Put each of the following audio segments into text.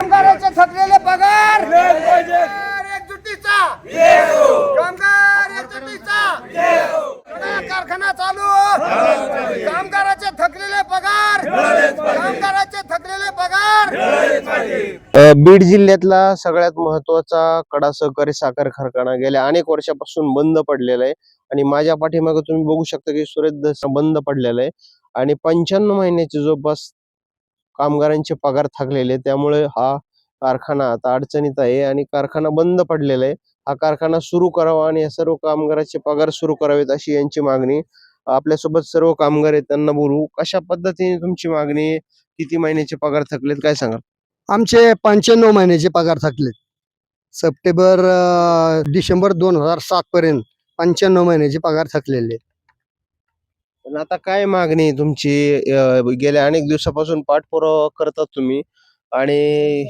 कामगाराचे थकलेले पगार. कामगार एकजुटीचा. कामगार एकजुटीचा. कडा कारखाना चालू. कामगाराचे थकलेले पगार. कामगाराचे थकलेले पगार. बीड जिल्ह्यातला सगळ्यात महत्त्वाचा कडा सहकारी साखर कारखाना गेल्या अनेक वर्षापासून बंद पडलेला आहे. आणि माझ्या पाठीमागे तुम्ही बघू शकता की सुरेश बंद पडलेला आहे. आणि पंच्याण्णव महिन्याचे जवळपास कामगारांचे पगार थकलेले त्यामुळे हा कारखाना आता अडचणीत आहे आणि कारखाना बंद पडलेला आहे. हा कारखाना सुरू करावा आणि या सर्व कामगारांचे पगार सुरू करावेत अशी यांची मागणी. आपल्यासोबत सर्व कामगार आहेत त्यांना बोलू. कशा पद्धतीने तुमची मागणी किती महिन्याचे पगार थकलेत? काय सांगा आमचे पंच्याण्णव महिन्याचे पगार थकलेत. सप्टेंबर डिसेंबर दोन हजार सात पर्यंत पंच्याण्णव महिन्याचे पगार थकलेले पण आता काय मागणी आहे तुमची? अ, गेल्या अनेक दिवसापासून पाठपुरावा करतात तुम्ही आणि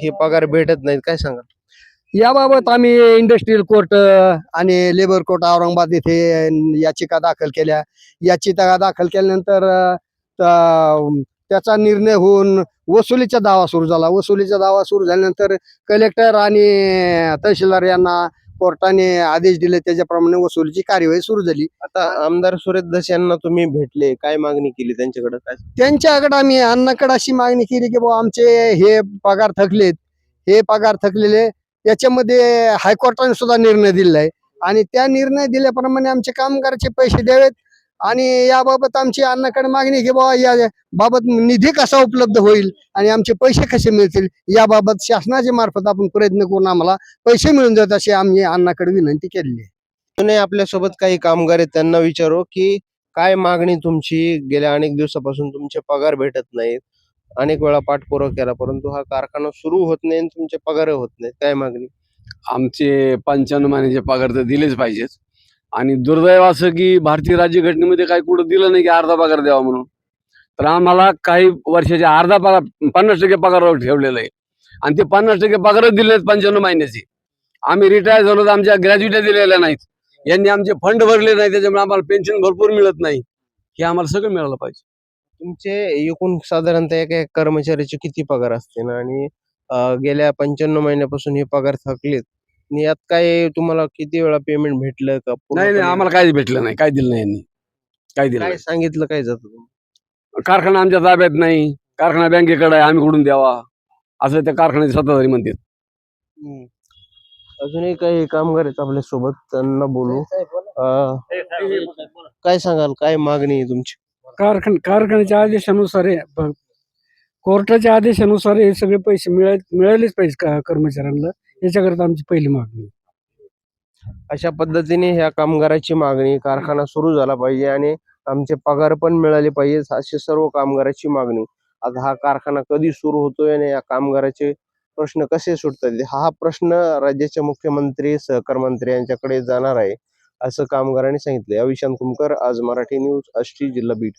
हे पगार भेटत नाहीत काय सांगा याबाबत आम्ही इंडस्ट्रीयल कोर्ट आणि लेबर कोर्ट औरंगाबाद येथे याचिका दाखल केल्या. याचिका दाखल केल्यानंतर त- त्याचा निर्णय होऊन वसुलीचा दावा सुरू झाला. वसुलीचा दावा सुरू झाल्यानंतर कलेक्टर आणि तहसीलदार यांना कोर्टाने आदेश दिले त्याच्याप्रमाणे वसुलीची कार्यवाही सुरू झाली. आता आमदार सुरेश धस यांना तुम्ही भेटले काय मागणी केली त्यांच्याकडे? काय? त्यांच्याकडे आम्ही अन्नाकडे अशी मागणी केली की बुवा आमचे हे पगार थकलेत हे पगार थकलेले याच्यामध्ये हायकोर्टाने सुद्धा निर्णय दिलेला आहे. आणि त्या निर्णय दिल्याप्रमाणे आमचे कामगाराचे पैसे द्यावेत आणि याबाबत आमची अन्नाकडे मागणी की बाबा या बाबत निधी कसा उपलब्ध होईल आणि आमचे पैसे कसे मिळतील याबाबत शासनाच्या मार्फत आपण प्रयत्न करून आम्हाला पैसे मिळून देत अशी आम्ही अन्नाकडे विनंती केलेली आहे. आपल्यासोबत काही कामगार आहेत त्यांना विचारू की काय मागणी तुमची? गेल्या अनेक दिवसापासून तुमचे पगार भेटत नाहीत. अनेक वेळा पाठपुरावा केला परंतु हा कारखाना सुरू होत नाही आणि तुमचे पगार होत नाहीत. काय मागणी? आमचे पंच्याण्णव महिन्याचे पगार तर दिलेच पाहिजेत. आणि दुर्दैव असं की भारतीय राज्यघटनेमध्ये काही कुठं दिलं नाही की अर्धा पगार द्यावा म्हणून. तर आम्हाला काही वर्षाच्या अर्धा पगार पन्नास टक्के पगारावर ठेवलेलं आहे. आणि ते पन्नास टक्के पगारच दिले नाहीत पंच्याण्णव महिन्याचे. आम्ही रिटायर झालो तर आमच्या ग्रॅज्युएट दिलेल्या नाहीत. यांनी आमचे फंड भरले नाही त्याच्यामुळे आम्हाला पेन्शन भरपूर मिळत नाही. हे आम्हाला सगळं मिळालं पाहिजे. तुमचे एकूण साधारणतः एका कर्मचाऱ्याचे किती पगार असते ना आणि गेल्या पंच्याण्णव महिन्यापासून हे पगार थकलेत. आणि यात काय तुम्हाला किती वेळा पेमेंट भेटलं का नाही आम्हाला काहीच भेटलं नाही काय दिलं नाही यांनी. काय दिलं काय नाही. सांगितलं काय जातं? कारखाना आमच्या ताब्यात नाही. कारखाना बँकेकडे आहे आम्ही कुठून द्यावा? असं त्या कारखान्याचे सत्ताधारी म्हणतात. अजूनही काही कामगार आहेत आपल्यासोबत त्यांना बोलू. अं, काय सांगाल काय मागणी आहे तुमची? कारखान कारखान्याच्या आदेशानुसार हे कोर्टाच्या आदेशानुसार हे सगळे पैसे मिळाय मिळालेच पाहिजे का कर्मचाऱ्यांना? याच्याकरता आमची पहिली मागणी. अशा पद्धतीने ह्या कामगाराची मागणी कारखाना सुरू झाला पाहिजे आणि आमचे पगार पण मिळाले पाहिजे अशी सर्व कामगाराची मागणी. आता हा कारखाना कधी सुरू होतोय आणि या कामगाराचे प्रश्न कसे सुटतात? हा प्रश्न राज्याचे मुख्यमंत्री सहकार मंत्री यांच्याकडे जाणार आहे असं कामगारांनी सांगितलं. अविशांत कुमकर आज मराठी न्यूज आष्टी जिल्हा बीड.